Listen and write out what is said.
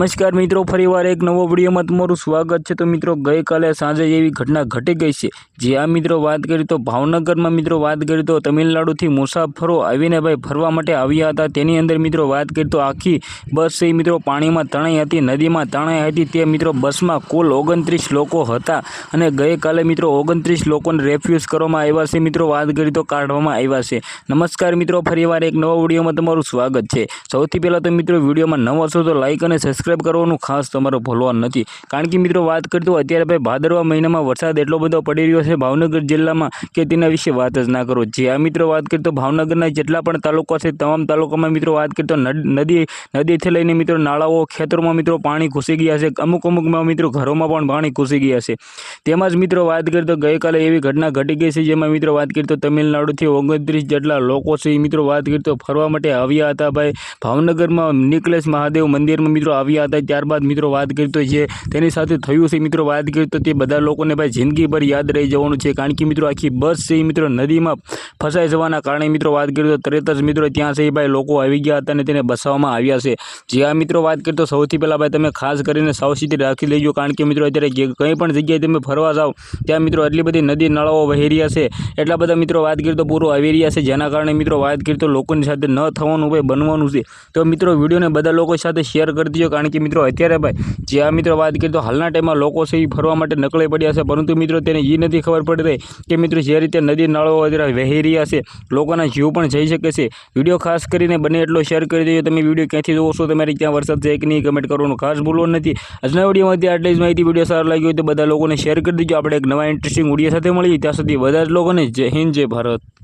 નમસ્કાર મિત્રો, ફરીવાર એક નવો વિડીયોમાં તમારું સ્વાગત છે. તો મિત્રો, ગઈકાલે સાંજે એવી ઘટના ઘટી ગઈ છે. જે આ મિત્રો વાત કરી તો ભાવનગરમાં મિત્રો વાત કરી તો તમિલનાડુથી મુસાફરો આવીને ભાઈ ફરવા માટે આવ્યા હતા. તેની અંદર મિત્રો વાત કરી તો આખી બસ એ મિત્રો પાણીમાં તણાઈ હતી, નદીમાં તણાઈ હતી. તે મિત્રો બસમાં કુલ ઓગણત્રીસ લોકો હતા અને ગઈકાલે મિત્રો ઓગણત્રીસ લોકોને રેફ્યુઝ કરવામાં આવ્યા છે. મિત્રો વાત કરી તો કાઢવામાં આવ્યા છે. નમસ્કાર મિત્રો, ફરીવાર એક નવા વિડીયોમાં તમારું સ્વાગત છે. સૌથી પહેલાં તો મિત્રો વિડીયોમાં નવો છો તો લાઇક અને સબસ્ક્રાઈબ કરવાનું ખાસ તમારો ભૂલવાનું નથી. કારણ કે મિત્રો વાત કરતો અત્યારે ભાઈ ભાદરવા મહિનામાં વરસાદ એટલો બધો પડી રહ્યો છે, ભાવનગર જિલ્લામાં કે તેના વિશે વાત જ ના કરો. જે આ મિત્રો વાત કરતો ભાવનગરના જેટલા પણ તાલુકા છે, તમામ તાલુકામાં મિત્રો વાત કરતો નદી નદીથી લઈને મિત્રો નાળાઓ, ખેતરોમાં મિત્રો પાણી ઘૂસી ગયા છે, અમુક અમુકમાં મિત્રો ઘરોમાં પણ પાણી ઘૂસી ગયા છે. તેમાં જ મિત્રો વાત કરીએ તો ગઈકાલે એવી ઘટના ઘટી ગઈ છે, જેમાં મિત્રો વાત કરીએ તો તમિલનાડુથી ઓગણત્રીસ જેટલા લોકો છે મિત્રો વાત કરીએ તો ફરવા માટે આવ્યા હતા. ભાઈ, ભાવનગરમાં નિકલેશ મહાદેવ મંદિરમાં મિત્રો આવ્યા હતા. ત્યારબાદ મિત્રો વાત કરતો જે તેની સાથે થયું છે, મિત્રો વાત કરીએ તો તે બધા લોકોને ભાઈ જિંદગીભર યાદ રહી જવાનું છે. કારણ કે મિત્રો આખી બસ છે મિત્રો નદીમાં ફસાઈ જવાના કારણે મિત્રો વાત કરીએ તો તરત જ મિત્રો ત્યાં છે ભાઈ લોકો આવી ગયા હતા અને તેને બસાવવામાં આવ્યા છે. જે આ મિત્રો વાત કરતો સૌથી પહેલાં ભાઈ તમે ખાસ કરીને સાવચેતી રાખી લેજો. કારણ કે મિત્રો અત્યારે કંઈ પણ જગ્યાએ તમે ફરવા જાઓ, ત્યાં મિત્રો એટલી બધી નદી નાળાઓ વહી રહ્યા છે. એટલા બધા મિત્રો વાત કરીએ તો પૂરો આવી રહ્યા છે. જેના કારણે મિત્રો વાત કરીએ તો લોકોની સાથે ન થવાનું, ભાઈ બનવાનું છે. તો મિત્રો વિડીયોને બધા લોકો સાથે શેર કરી દીજો. કારણ કે મિત્રો અત્યારે ભાઈ, જે આ મિત્રો વાત કરીએ તો હાલના ટાઈમમાં લોકો છે ફરવા માટે નકળી પડ્યા છે. પરંતુ મિત્રો તેને એ નથી ખબર પડી રહી કે મિત્રો જે રીતે નદી નાળો અત્યારે વહી રહ્યા છે, લોકોના જીવ પણ જઈ શકે છે. વીડિયો ખાસ કરીને બને એટલો શેર કરી દેજો. તમે વીડિયો ક્યાંથી જોવો છો તમારે ત્યાં વરસાદ છે કે નહીં કમેન્ટ કરવાનું ખાસ ભૂલવું નથી. આજના વિડીયોમાંથી આટલી જ માહિતી. વીડિયો સારો લાગ્યો હોય તો બધા લોકોને શેર કરી દેજો. આપણે એક નવા ઇન્ટરેસ્ટિંગ વીડિયો સાથે મળીએ. ત્યાં સુધી બધા જ લોકોને જય હિન્દ, જય ભારત.